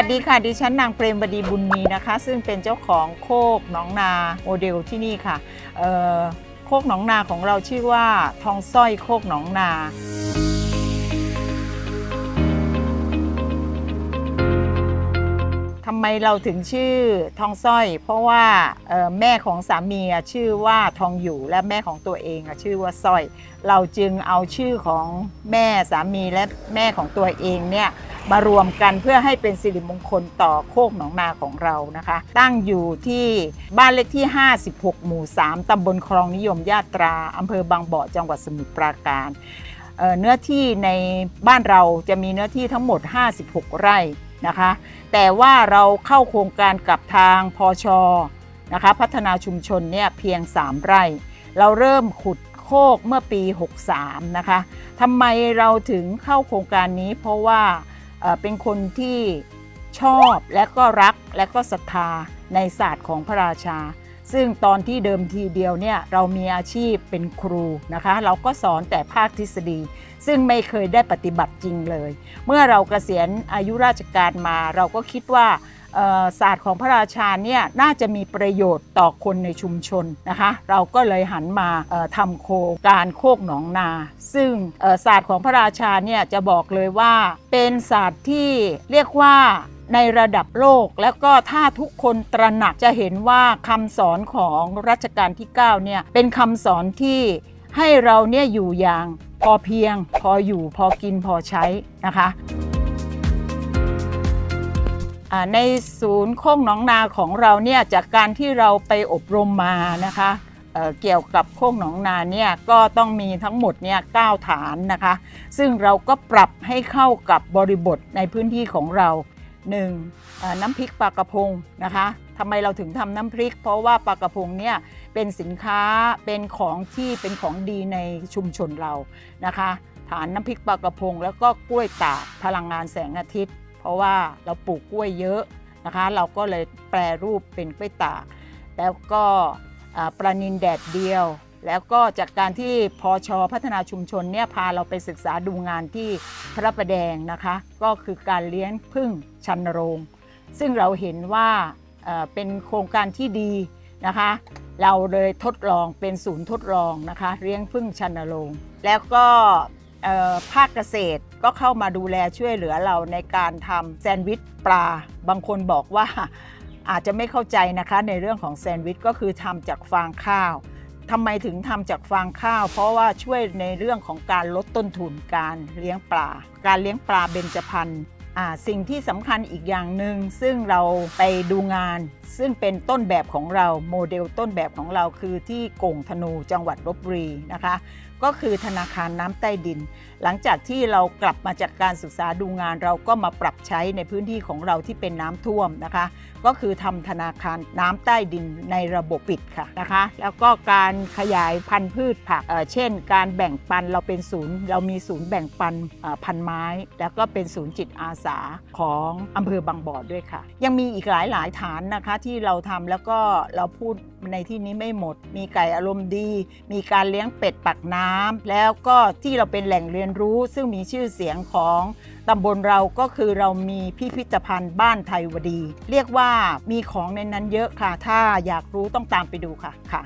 วัสดีค่ะ ดิฉันนางเปรมบดีบุญมีนะคะ ซึ่งเป็นเจ้าของโคกหนองนาโมเดลที่นี่ค่ะโคกหนองนาของเราชื่อว่าทองสร้อยโคกหนองนาทำไมเราถึงชื่อทองสร้อย เพราะว่าแม่ของสามีชื่อว่าทองอยู่และแม่ของตัวเองชื่อว่าสร้อย เราจึงเอาชื่อของแม่สามีและแม่ของตัวเองเนี่ย มารวมกันเพื่อให้เป็นสิริมงคลต่อโคกหนองนาของเรานะคะ ตั้งอยู่ที่บ้านเลขที่ 56 หมู่ 3 ตำบลคลองนิยมยาตราอำเภอบางบ่อจังหวัดสมุทรปราการเเนื้อที่ในบ้านเราจะมีเนื้อที่ทั้งหมด 56 ไร่นะคะ แต่ว่าเราเข้าโครงการกับทางพอชนะคะพัฒนาชุมชนเนี่ยเพียง 3 ไร่ เราเริ่มขุดโคกเมื่อปี 63 นะคะทำไมเราถึงเข้าโครงการนี้เพราะว่า เป็นคนที่ชอบและก็รักและก็ศรัทธาในศาสตร์ของพระราชา ซึ่งตอนที่เดิมทีเดียวเนี่ยเรามีอาชีพเป็นครูนะคะ เราก็สอนแต่ภาคทฤษฎี ซึ่งไม่เคยได้ปฏิบัติจริงเลย เมื่อเราเกษียณอายุราชการมา เราก็คิดว่า ศาสตร์ของพระราชาเนี่ยน่าจะมีประโยชน์ต่อคนในชุมชนนะคะ เราก็เลยหันมาทำโครงการโคกหนองนา ซึ่งศาสตร์ของพระราชาเนี่ยจะบอกเลยว่าเป็นศาสตร์ที่เรียกว่าในระดับโลกแล้วก็ถ้าทุกคนตระหนักจะเห็นว่าคำสอนของรัชกาลที่9เนี่ยเป็นคำสอนที่ให้เราเนี่ยอยู่อย่างพอเพียง พออยู่พอกินพอใช้นะคะ ในศูนย์โคกหนองนาของเราเนี่ยจากการที่เราไปอบรมมานะคะเเกี่ยวกับโคกหนองนาเนี่ยก็ต้องมีทั้งหมดเนี่ยเก้าฐานนะคะ ซึ่งเราก็ปรับให้เข้ากับบริบทในพื้นที่ของเราหนึ่งน้ำพริกปลากระพงนะคะทำไมเราถึงทำน้ำพริก เพราะว่าปลากระพงเนี่ยเป็นสินค้าเป็นของที่เป็นของดีในชุมชนเรานะคะ ฐานน้ำพริกปลากระพง แล้วก็กล้วยตากพลังงานแสงอาทิตย์ ราะว่าเราปลูกกล้วยเยอะนะคะ เราก็เลยแปรรูปเป็นกล้วยตาก แล้วก็ปลานินแดดเดียว แล้วก็จากการที่พอชอพัฒนาชุมชนเนี่ยพาเราไปศึกษาดูงานที่พระประแดงนะคะ ก็คือการเลี้ยงพึ่งชันโรง ซึ่งเราเห็นว่าเป็นโครงการที่ดีนะคะ เราเลยทดลองเป็นศูนย์ทดลองนะคะเลี้ยงพึ่งชันโรง แล้วก็ ภาคเกษตรก็เข้ามาดูแลช่วยเหลือเราในการทำแซนด์วิชปลา บางคนบอกว่าอาจจะไม่เข้าใจนะคะในเรื่องของแซนด์วิชก็คือทำจากฟางข้าวทำไมถึงทำจากฟางข้าว เพราะว่าช่วยในเรื่องของการลดต้นทุนการเลี้ยงปลา การเลี้ยงปลาเบญจพรรณ สิ่งที่สำคัญอีกอย่างหนึ่งซึ่งเราไปดูงาน ซึ่งเป็นต้นแบบของเราโมเดลต้นแบบของเราคือที่กงธนูจังหวัดลบบุรีนะคะ ก็คือธนาคารน้ำใต้ดิน หลังจากที่เรากลับมาจากการศึกษาดูงานเราก็มาปรับใช้ในพื้นที่ของเราที่เป็นน้ำท่วมนะคะ ก็คือทำธนาคารน้ำใต้ดินในระบบปิดค่ะนะคะ แล้วก็การขยายพันธุ์พืชผักเเช่น การแบ่งปันเราเป็นศูนย์ เรามีศูนย์แบ่งปันพันไม้ แล้วก็เป็นศูนย์จิตอาสาของอำเภอบางบ่อด้วยค่ะ ยังมีอีกหลายหลายฐานนะคะที่เราทำแล้วก็เราพูดในที่นี้ไม่หมด มีไก่อารมณ์ดี มีการเลี้ยงเป็ดปักน้ำแล้วก็ที่เราเป็นแหล่งเรียนรู้ซึ่งมีชื่อเสียงของตำบลเราก็คือเรามีพิพิธภัณฑ์บ้านไทยวดี เรียกว่ามีของในนั้นเยอะค่ะ ถ้าอยากรู้ต้องตามไปดูค่ะค่ะ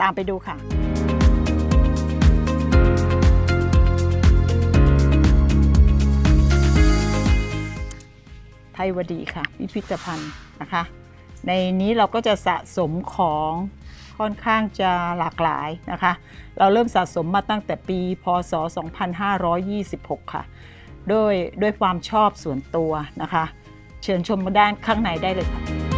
ตามไปดูค่ะ ไทยวดีค่ะ พิพิธภัณฑ์นะคะ ในนี้เราก็จะสะสมของค่อนข้างจะหลากหลายนะคะ เราเริ่มสะสมมาตั้งแต่ปี พศ 2526 ค่ะ ด้วยด้วยความชอบส่วนตัวนะคะ เชิญชมมาด้านข้างในได้เลยค่ะ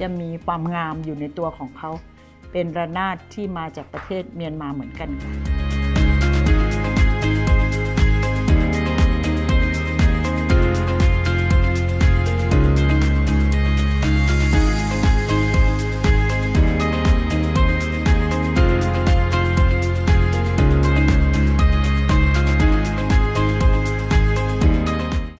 จะมีความงามอยู่ในตัวของเขา เป็นระนาดที่มาจากประเทศเมียนมาเหมือนกันค่ะ